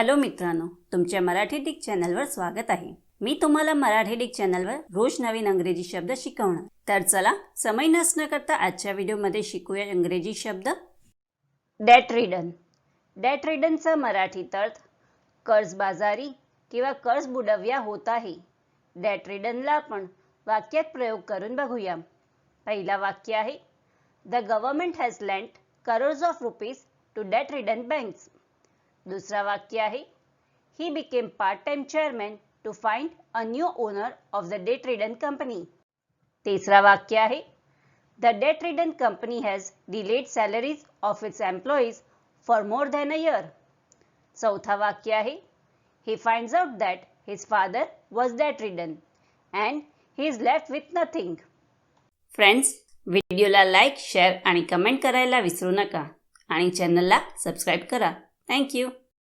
Hello मित्रांनो तुमच्या Marathi Dick चॅनलवर स्वागत आहे. मी तुम्हाला मराठी डिक चॅनलवर रोज नवीन अंग्रेजी शब्द शिकवणार. तर चला समय नसणं करता आजच्या व्हिडिओमध्ये शिकूया इंग्रजी शब्द. डॅट रिडन डॅट रिडनचा मराठीत अर्थ कर्जबाजारी किंवा कर्ज बुडव्या होत आहे. डॅट रिडनला आपण वाक्यात प्रयोग करून बघूया. पहिला वाक्य आहे the government has lent crore of rupees to debt ridden banks दुसरा वाक्य आहे. He became part time chairman to find a new owner of the debt ridden company तिसरा वाक्य आहे. The debt ridden company has delayed salaries of its employees for more than a year चौथा वाक्य आहे. He finds out that his father was debt ridden and he is left with nothing friends व्हिडिओला like share आणि comment करायला विसरू नका. आणि चॅनलला सबस्क्राईब करा. Thank you.